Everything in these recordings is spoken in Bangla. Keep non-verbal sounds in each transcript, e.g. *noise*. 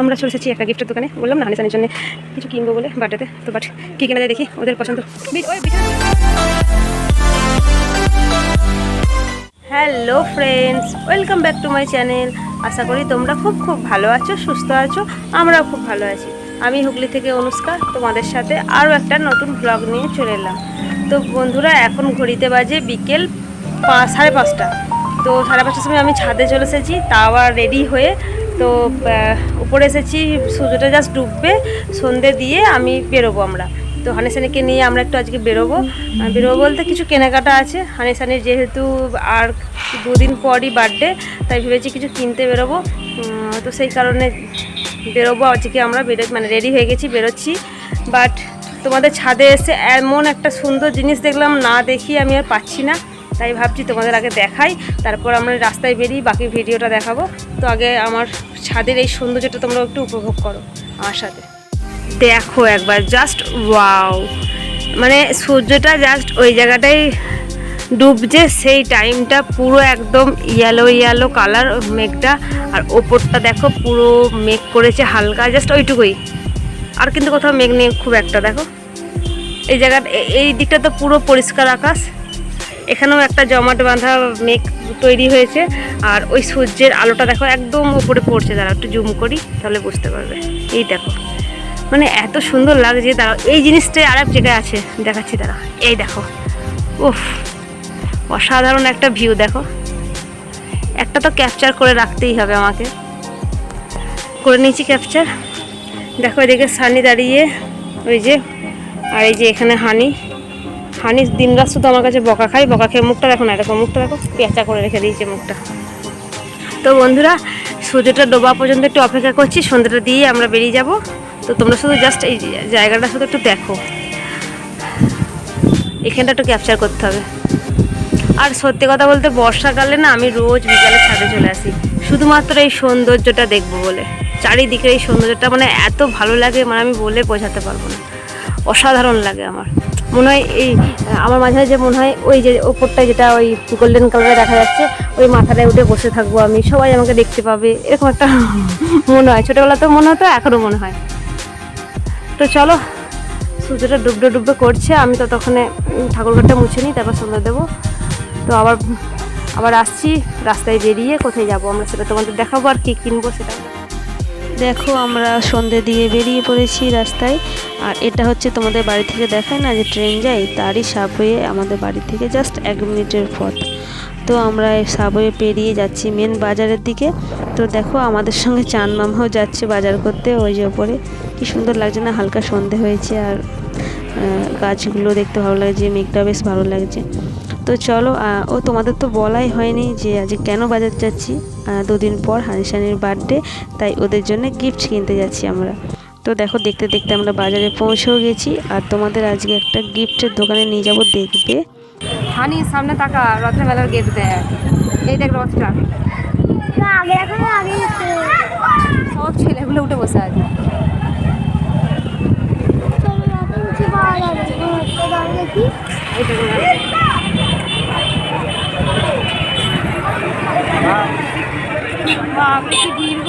আমরা চলে এসেছি একটা গিফটের দোকানে। বললাম, না হানিসানের জন্য কিছু কিনবো বলে বার্থডেতে, তো বাট কী কেনা দেখি, ওদের পছন্দ। Hello friends welcome back to my channel আশা করি তোমরা খুব খুব ভালো আছো, সুস্থ আছো, আমরাও খুব ভালো আছি। আমি হুগলি থেকে অনুষ্কা, তোমাদের সাথে আরও একটা নতুন ব্লগ নিয়ে চলে এলাম। তো বন্ধুরা, এখন ঘড়িতে বাজে বিকেল পাঁচ সাড়ে পাঁচটা। তো সাড়ে পাঁচটার সময় আমি ছাদে চলে এসেছি তাও আর রেডি হয়ে তো উপরে এসেছি, সূর্যটা জাস্ট ডুববে, সন্ধে দিয়ে আমি বেরোবো আমরা। তো হানিসানিকে নিয়ে আমরা একটু আজকে বেরোবো। বেরোবো বলতে কিছু কেনাকাটা আছে। হানিসানির যেহেতু আর দুদিন পরই বার্থডে তাই ভেবেছি কিছু কিনতে বেরোবো। তো সেই কারণে বেরোবো। আজকে আমরা বেরো মানে রেডি হয়ে গেছি, বেরোচ্ছি। বাট তোমাদের ছাদে এসে এমন একটা সুন্দর জিনিস দেখলাম, না দেখি আমি আর পাচ্ছি না। তাই ভাবছি তোমাদের আগে দেখাই। তারপর আমরা রাস্তায় বেরিয়ে বাকি ভিডিওটা দেখাবো। তো আগে আমার ছাদের এই সৌন্দর্যটা তোমরা একটু উপভোগ করো আমার সাথে। দেখো একবার জাস্ট ওয়াও মানে সূর্যটা জাস্ট ওই জায়গাটাই ডুবছে, সেই টাইমটা পুরো একদম ইয়েলো ইয়েলো কালার মেঘটা। আর ওপরটা দেখো, পুরো মেঘ করেছে হালকা জাস্ট ওইটুকুই। আর কিন্তু কোথাও মেঘ নেই, খুব একটা, দেখো। এই জায়গাটা, এই দিকটা তো পুরো পরিষ্কার আকাশ। এখানেও একটা জমাট বাঁধা মেঘ তৈরি হয়েছে, আর ওই সূর্যের আলোটা দেখো একদম উপরে পড়ছে দাঁড়া একটু জুম করি, তাহলে বুঝতে পারবে। এই দেখো মানে এত সুন্দর লাগছে, দাঁড়াও, এই জিনিসটাই আর এক জায়গায় আছে, দেখাচ্ছি দাঁড়া এই দেখো, উফ, অসাধারণ একটা ভিউ দেখো। একটা তো ক্যাপচার করে রাখতেই হবে আমাকে। করে নিয়েছি ক্যাপচার দেখো এদিকে সানি দাঁড়িয়ে, ওই যে, আর এই যে এখানে হানি। হানি দিনরাত শুধু আমার কাছে বকা খাই বকা খেয়ে মুখটা দেখো না এরকম মুখটা দেখো, পেঁচা করে রেখে দিয়েছে মুখটা। তো বন্ধুরা, সূর্যটা ডোবা পর্যন্ত একটু অপেক্ষা করছি, সন্ধ্যাটা দিয়ে আমরা বেরিয়ে যাব। তো তোমরা শুধু জাস্ট এই জায়গাটা শুধু একটু দেখো। এখানটা একটু ক্যাপচার করতে হবে। আর সত্যি কথা বলতে, বর্ষাকালে না আমি রোজ বিকালে ছাদে চলে আসি। শুধুমাত্র এই সৌন্দর্যটা দেখব বলে। চারিদিকে এই সৌন্দর্যটা মানে এত ভালো লাগে মানে আমি বলে বোঝাতে পারব না। অসাধারণ লাগে আমার। মনে হয় এই, আমার মাঝে মাঝে মনে হয় ওই যে ওপরটায় যেটা ওই গোল্ডেন কালারে দেখা যাচ্ছে, ওই মাথাটায় উঠে বসে থাকব আমি। সবাই আমাকে দেখতে পাবে, এরকম একটা *laughs* মনে হয়। ছোটোবেলাতেও মনে হতো এখনও মনে হয়। তো চলো, সূর্যটা ডুবডে ডুবডে করছে, আমি তো তখন ঠাকুরঘরটা মুছে নিই, তারপর সন্ধ্যা দেবো। তো আবার আবার আসছি, রাস্তায় বেরিয়ে কোথায় যাব আমরা সেটা তোমাদের দেখাবো আর কী কিনবো সেটা। দেখো, আমরা সন্ধে দিয়ে বেরিয়ে পড়েছি রাস্তায়। আর এটা হচ্ছে তোমাদের বাড়ি থেকে দেখায় না যে ট্রেন যায়? তারই সাবওয়ে আমাদের বাড়ি থেকে জাস্ট এক মিনিটের পথ। তো আমরা সাবওয়ে পেরিয়ে যাচ্ছি মেন বাজারের দিকে। তো দেখো, আমাদের সঙ্গে চান মামাও যাচ্ছে বাজার করতে ওই যে ওপরে। কি সুন্দর লাগছে না, হালকা সন্ধে হয়েছে আর গাছগুলো দেখতে ভালো লাগছে, মেঘটা বেশ ভালো লাগছে। তো চলো ও তোমাদের তো বলাই হয়নি যে আজকে কেন বাজার যাচ্ছি। দুদিন পর হানিসানির বার্থডে তাই ওদের জন্য গিফট কিনতে যাচ্ছি আমরা। তো দেখো দেখতে দেখতে আমরা বাজারে পৌঁছেও গেছি আর তোমাদের আজকে একটা গিফটের দোকানে নিয়ে যাব দেখবে হানি সামনে তাকা রথের মেলার গেট দেয় এই দেখ রথটা। আগে এখন আগে সব ছেলেগুলো উঠে বসে আছে। উঠে পাওয়া যাবে তো দাঁড়িয়ে দেখি এই দেখো না। বাপরে কি দীর্ঘ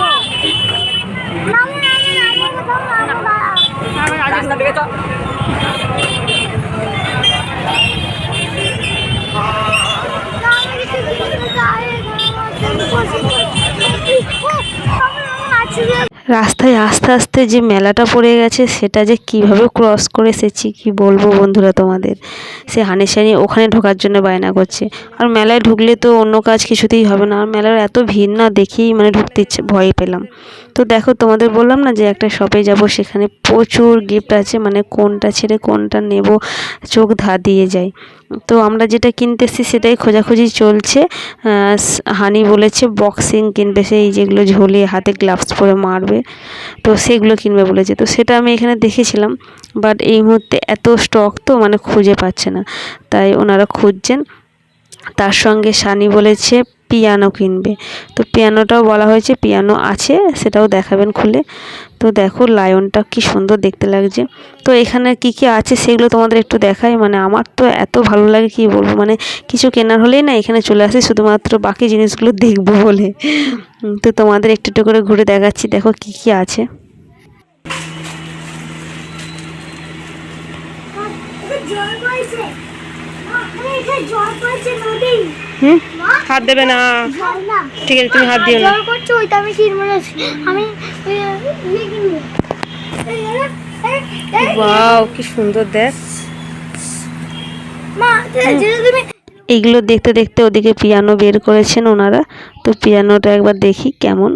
রাস্তা থেকে তো রাস্তায় আস্তে আস্তে যে মেলাটা পড়ে গেছে, সেটা যে কীভাবে ক্রস করে এসেছি, কি বলব বন্ধুরা তোমাদের? সে হানিসানি ওখানে ঢোকার জন্য বায়না করছে। আর মেলায় ঢুকলে তো অন্য কাজ কিছুতেই হবে না। আর মেলার এত ভিড় না দেখেই মানে ঢুকতে ইচ্ছে, ভয় পেলাম। তো দেখো তোমাদের বললাম না যে একটা শপে যাব, সেখানে প্রচুর গিফট আছে মানে কোনটা ছেড়ে কোনটা নেব, চোখ ধা দিয়ে যায়। তো আমরা যেটা কিনতেছি সেটাই খোঁজাখুঁজি চলছে। হানি বলেছে বক্সিং কিনবে, সেই যেগুলো ঝুলিয়ে হাতে গ্লাভস পরে মারবে। তো সেগুলো কিনবে বলেছে। তো সেটা আমি এখানে দেখেছিলাম বাট এই মুহূর্তে এত স্টক তো মানে খুঁজে পাচ্ছে না। তাই ওনারা খুঁজছেন। তার সঙ্গে সানি বলেছে পিয়ানো কিনবে। তো পিয়ানোটাও বলা হয়েছে, পিয়ানো আছে, সেটাও দেখাবেন খুলে। তো দেখো লায়নটা কি সুন্দর দেখতে লাগছে। তো এখানে কি কি আছে সেগুলো তোমাদের একটু দেখাই। মানে আমার তো এত ভালো লাগে, কি বলব মানে কিছু কেনার হলেই না এখানে চলে আসি, শুধুমাত্র বাকি জিনিসগুলো দেখব বলে। তো তোমাদের একটু একটু করে ঘুরে দেখাচ্ছি, দেখো কি কি আছে জল পড়ছে মা, এখানে জল পড়ছে নদী হুম? হাত দেবে না। ঠিক আছে তুমি হাত দিও না। আমি ইয়ে কি সুন্দর দেখ। এইগুলো দেখতে দেখতে ওদিকে পিয়ানো বের করেছেন ওনারা। তো পিয়ানোটা একবার দেখি কেমন।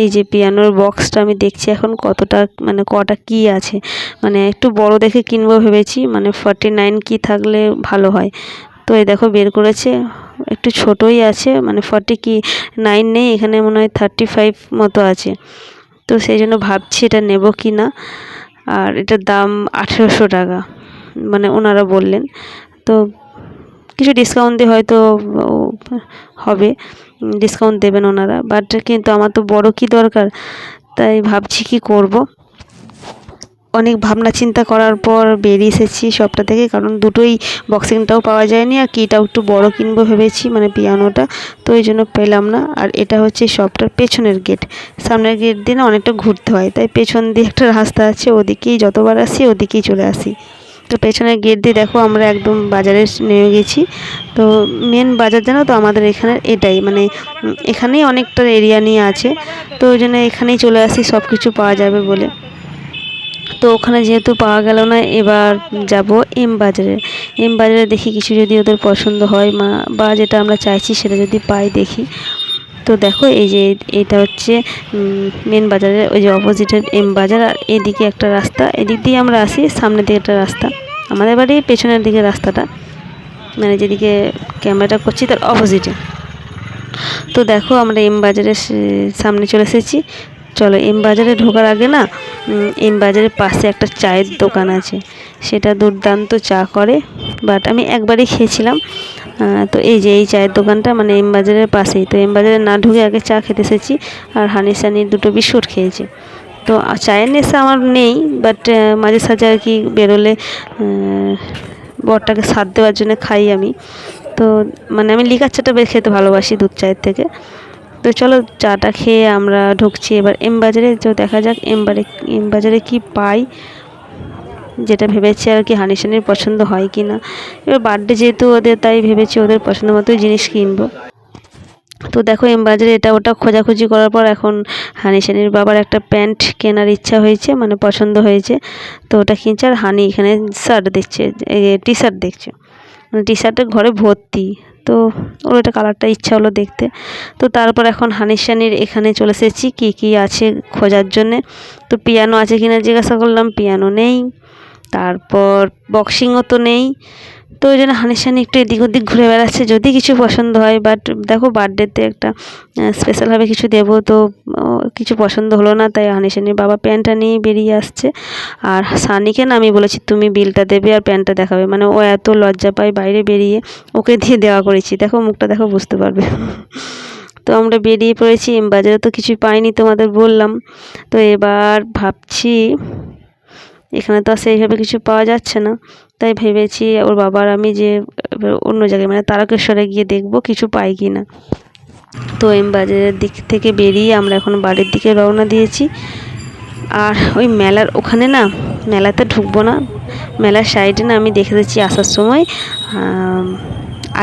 এই যে পিয়ানোর বক্সটা আমি দেখছি এখন কতটা মানে কটা কি আছে। মানে একটু বড় দেখে কিনবো ভেবেছি মানে ফর্টি নাইন কি থাকলে ভালো হয়। তো এই দেখো বের করেছে, একটু ছোটই আছে মানে ফর্টি কি নাইন নেই, এখানে মনে হয় থার্টি ফাইভ মতো আছে। তো সেই জন্য ভাবছি এটা নেব কি না আর এটার দাম আঠেরোশো টাকা মানে ওনারা বললেন। তো কিছু ডিসকাউন্ট দিয়ে হয়তো হবে। ডিসকাউন্ট দেবেন ওনারা। বাট কিন্তু আমার তো বড় কি দরকার? তাই ভাবছি কি করব। অনেক ভাবনা চিন্তা করার পর বেরিয়ে এসেছি সবটা থেকে। কারণ দুটোই বক্সিংটাও পাওয়া যায়নি। আর কিটাও একটু বড় কিনবো ভেবেছি মানে পিয়ানোটা। তো ওই জন্য পেলাম না। আর এটা হচ্ছে সবটার পেছনের গেট সামনের গেট দিয়ে অনেকটা ঘুরতে হয়। তাই পেছন দিয়ে একটা রাস্তা আছে। ওদিকেই যতবার আসি, ওদিকেই চলে আসি। তো পেছনের গেট দিয়ে দেখো আমরা একদম বাজারে নেমে গেছি। তো মেন বাজার জানো তো আমাদের এখানে এটাই মানে এখানেই অনেকটা এরিয়া নিয়ে আছে। তো ওই জন্য এখানেই চলে আসি সব কিছু পাওয়া যাবে বলে। তো ওখানে যেহেতু পাওয়া গেল না, এবার যাব এম বাজারে। এম বাজারে দেখি কিছু যদি ওদের পছন্দ হয়, মা, বা যেটা আমরা চাইছি সেটা যদি পাই দেখি। তো দেখো এই যে এটা হচ্ছে মেন বাজারের ওই যে অপোজিটের এম বাজার, আর এদিকে একটা রাস্তা, এদিক দিয়ে আমরা আসি সামনের দিকে একটা রাস্তা। আমাদের বাড়ি পেছনের দিকে রাস্তাটা। মানে যেদিকে ক্যামেরাটা করছি তার অপোজিটে তো দেখো আমরা এম বাজারের সামনে চলে এসেছি। চলো এম বাজারে ঢোকার আগে না এম বাজারের পাশে একটা চায়ের দোকান আছে। সেটা দুর্দান্ত চা করে বাট আমি একবারই খেয়েছিলাম। তো এই যে এই চায়ের দোকানটা মানে এম বাজারের পাশেই। তো এম বাজারে না ঢুকে আগে চা খেতে এসেছি, আর হানি সানির দুটো বিস্কুট খেয়েছি। তো চায়ের নেশা আমার নেই বাট মাঝে সাঝে আর কি বেরোলে বরটাকে সাথ দেওয়ার জন্য খাই আমি। তো মানে আমি লিকার চাটা বেশ খেতে ভালোবাসি দুধ চায়ের থেকে। তো চলো চাটা খেয়ে আমরা ঢুকছি এবার এম বাজারে, তো দেখা যাক এম বারে এম বাজারে কি পাই। যেটা ভেবেছি আর কি হানি সানির পছন্দ হয় কি না এবার বার্থডে যেহেতু ওদের, তাই ভেবেছি ওদের পছন্দ মতোই জিনিস কিনবো। তো দেখো এম বাজারে এটা ওটা খোঁজাখুঁজি করার পর এখন হানি সানির বাবার একটা প্যান্ট কেনার ইচ্ছা হয়েছে মানে পছন্দ হয়েছে। তো ওটা কিনছে আর হানি এখানে শার্ট দেখছে টি শার্ট দেখছে। মানে টি শার্টের ঘরে ভর্তি। তো ওর এটা কালারটা ইচ্ছা হলো দেখতে। তো তারপর এখন হানির সানির এখানে চলে এসেছি, কী কী আছে খোঁজার জন্যে। তো পিয়ানো আছে কিনা জিজ্ঞাসা করলাম পিয়ানো নেই। তারপর বক্সিংও তো নেই। তো ওই জন্য হানির সানি একটু এদিক ওদিক ঘুরে বেড়াচ্ছে, যদি কিছু পছন্দ হয়। বাট দেখো বার্থডেতে একটা স্পেশালভাবে কিছু দেবো, তো কিছু পছন্দ হলো না, তাই হানি সানির বাবা প্যান্টটা নিয়ে বেরিয়ে আসছে। আর সানিকে না আমি বলেছি, তুমি বিলটা দেবে আর প্যান্টটা দেখাবে। মানে ও এত লজ্জা পায় বাইরে বেরিয়ে, ওকে দিয়ে দেওয়া করেছি। দেখো মুখটা দেখো বুঝতে পারবে। তো আমরা বেরিয়ে পড়েছি, বাজারে তো কিছুই পাইনি তোমাদের বললাম। তো এবার ভাবছি, এখানে তো আর সেইভাবে কিছু পাওয়া যাচ্ছে না। তাই ভেবেছি ওর বাবার আমি যে, অন্য জায়গায় মানে তারকেশ্বরে গিয়ে দেখব কিছু পাই কি না তো এম বাজারের দিক থেকে বেরিয়ে আমরা এখন বাড়ির দিকে রওনা দিয়েছি। আর ওই মেলার ওখানে না, মেলাতে ঢুকবো না। মেলার সাইডে না আমি দেখে দিচ্ছি আসার সময়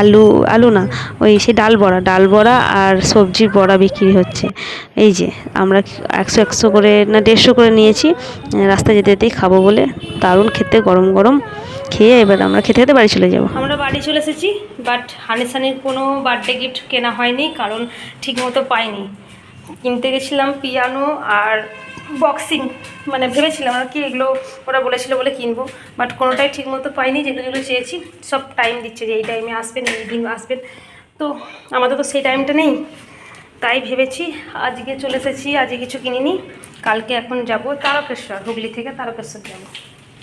আলু আলু না, ওই সে ডাল বড়া ডাল বড়া আর সবজির বড়া বিক্রি হচ্ছে। এই যে, আমরা একশো একশো করে, না দেড়শো করে নিয়েছি, রাস্তায় যেতে যেতেই খাব বলে দারুণ খেতে, গরম গরম খেয়ে এবার আমরা খেতে খেতে বাড়ি চলে যাব। আমরা বাড়ি চলে এসেছি বাট হানি সানির কোনো বার্থডে গিফট কেনা হয়নি, কারণ ঠিক মতো পাইনি। কিনতে গেছিলাম পিয়ানো আর বক্সিং মানে ভেবেছিলাম আর কি এগুলো ওরা বলেছিল বলে কিনবো। বাট কোনোটাই ঠিক মতো পাইনি, যেগুলো যেগুলো চেয়েছি, সব টাইম দিচ্ছে যে এই টাইমে আসবেন, এই দিন আসবেন। তো আমাদের তো সেই টাইমটা নেই। তাই ভেবেছি আজকে চলে এসেছি, আজকে কিছু কিনিনি। কালকে এখন যাব তারকেশ্বর, হুগলি থেকে তারকেশ্বর যাব।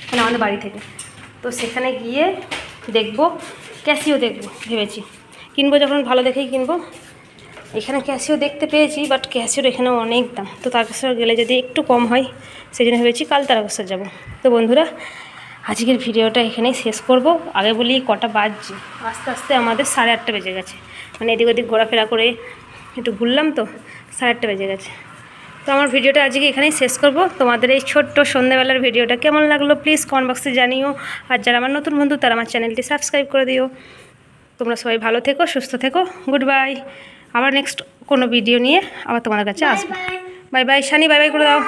মানে আমাদের বাড়ি থেকে। তো সেখানে গিয়ে দেখব, ক্যাসিও দেখব, ভেবেছি। কিনবো যখন, ভালো দেখেই কিনবো। এখানে ক্যাশিও দেখতে পেয়েছি বাট ক্যাশিওর এখানে অনেক দাম। তো তারকেশ্বর গেলে যদি একটু কম হয় সেই জন্য ভেবেছি কাল তারকেশ্বর যাব। তো বন্ধুরা, আজকের ভিডিওটা এখানেই শেষ করব। আগে বলি, কটা বাজছে? আস্তে আস্তে আমাদের সাড়ে আটটা বেজে গেছে। মানে এদিক ওদিক ঘোরাফেরা করে একটু ঘুরলাম তো, সাড়ে আটটা বেজে গেছে। তো আমার ভিডিওটা আজকে এখানেই শেষ করব। তোমাদের এই ছোট্ট সন্ধ্যাবেলার ভিডিওটা কেমন লাগল প্লিজ কমেন্ট বক্সে জানিও। আর যারা আমার নতুন বন্ধু, তারা আমার চ্যানেলটি সাবস্ক্রাইব করে দিও। তোমরা সবাই ভালো থেকো, সুস্থ থেকো গুড বাই আবার নেক্সট কোনো ভিডিও নিয়ে আবার তোমাদের কাছে আসব। Bye bye Shani bye bye করে দাও।